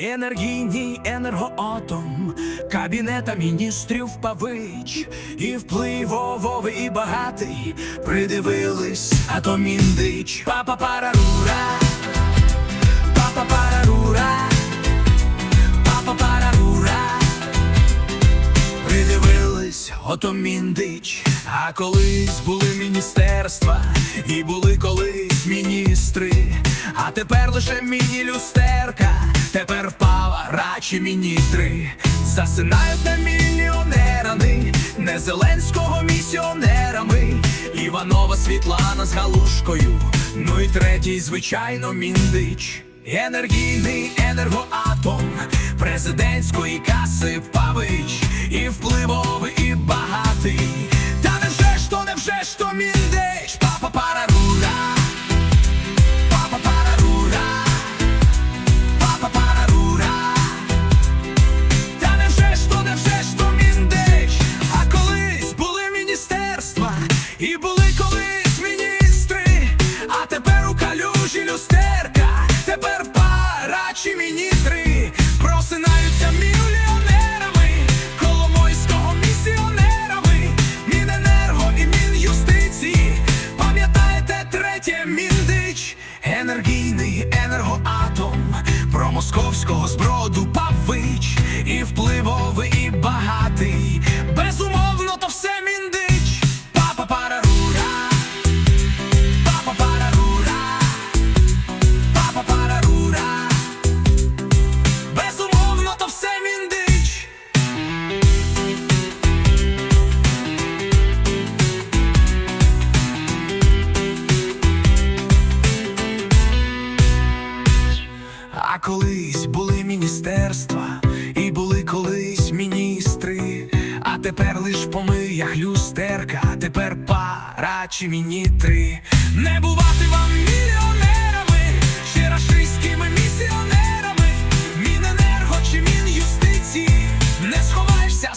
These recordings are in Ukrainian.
Енергійний енергоатом, кабінета міністрів Павич, і впливовий і багатий придивились, а то міндич. Папа парарура, папа парарура, папа парарура. Придивились, ото міндич. А колись були міністерства, і були колись міністри. А тепер лише міні-люстерка, пава, міністри. Засинають на мільйонерами, не Зеленського місіонерами. Іванова Світлана з галушкою. Ну і третій, звичайно, міндич. Енергійний енергоатом президентської каси Павич і впливовий, Петя міндич, енергійний енергоатом, про московського зброду. Колись були міністерства, і були колись міністри, а тепер лиш по миях люстерка, тепер парачі мінітри. Не бувати вам мільйонерами, ще рашистськими місіонерами, Міненерго чи Мін'юстиції, не сховаєшся,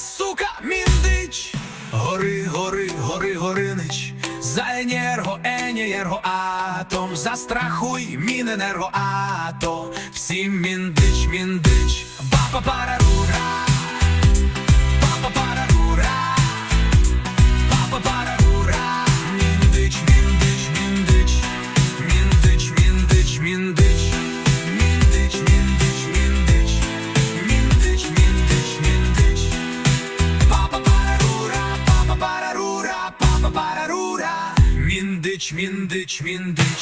за енерго, енерго, атом, застрахуй, міненерго, атом, всім міндич, міндич, папа парарура, папа Чміндич, чміндич.